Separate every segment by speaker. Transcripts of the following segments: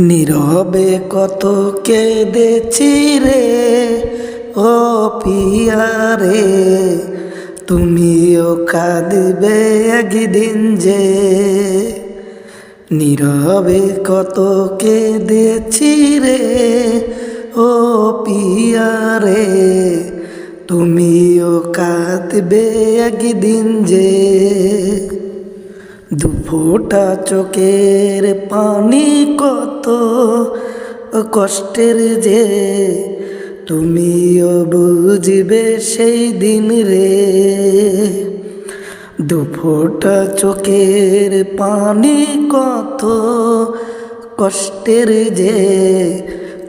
Speaker 1: নীরবে কত কেঁদেছি রে, ও পিয়ারে। তুমিও কাঁদবে একদিন যে। নীরবে কত কেঁদেছি রে, ও পিয়ারে। তুমিও কাঁদবে একদিন যে। দুফোটা চোখের পানি কত কষ্টের যে তুমিও বুঝবে সেই দিন রে। দুফোটা চোখের পানি কত কষ্টের যে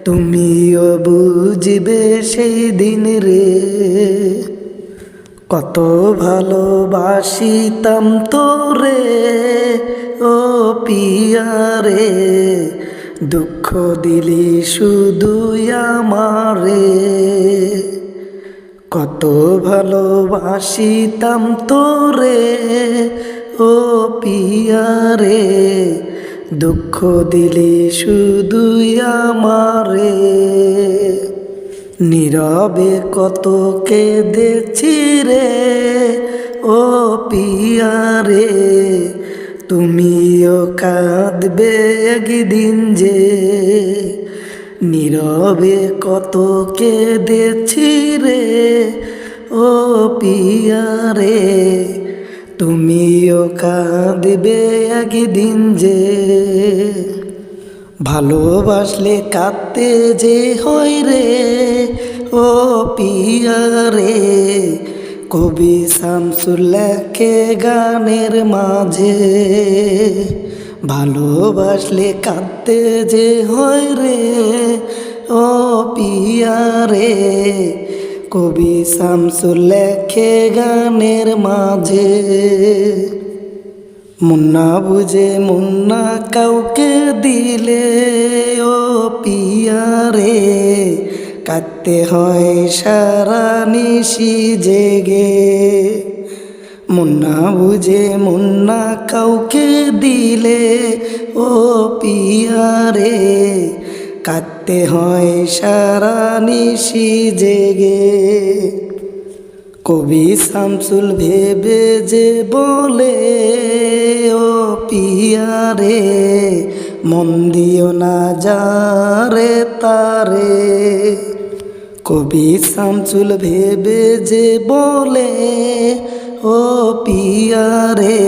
Speaker 1: তুমিও বুঝবে সেই দিন রে। কত ভালোবাসিতাম তোরে, ও পিয়ারে। দুঃখ দিলি শুধু আমারে। কত ভালোবাসিতাম তোরে, ও পিয়ারে। দুঃখ দিলি শুধু আমারে। নীরবে কত কেঁদেছি রে, ও পিয়ারে। তুমিও কাঁদবে একদিন যে, নীরবে কত কেঁদেছি রে, ও পিয়ারে। তুমিও কাঁদবে একদিন যে ভালোবাসলে কাঁদতে যে হয় রে, ও পিয়া রে কবি শামসুল্লাহকে গানের মাঝে ভালোবাসলে কাঁদতে যে হয় রে, ও পিয়া রে কবি শামসুল্লাহকে গানের মাঝে মুন্না বুঝে, মুন্না কাউকে দিলে, ও পিয়ারে, কাঁদতে হয় সারা নিশি জেগে। মুন্না বুঝে, মুন্না কাউকে দিলে, ও পিয়ারে, কাঁদতে হয় সারা নিশি জেগে। কবি শামসুল ভেবে যে বলে, ও পিয়ারে, মন দিও না যারে তারে। কবি শামসুল ভেবে যে বলে, ও পিয়ারে,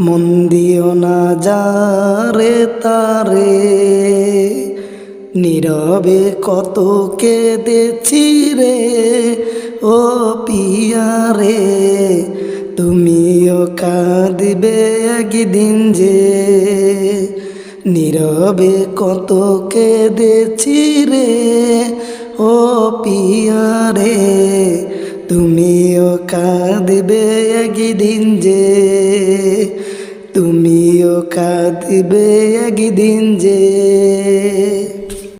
Speaker 1: মন দিও না যারে তারে। নীরবে কত কেঁদেছি রে, ও পিয়ারে তুমিও কাঁদবে একদিন যে নীরবে কত কেঁদেছি রে, ও পিয়ারে, তুমিও কাঁদবে একদিন যে, তুমিও কাঁদবে একদিন যে।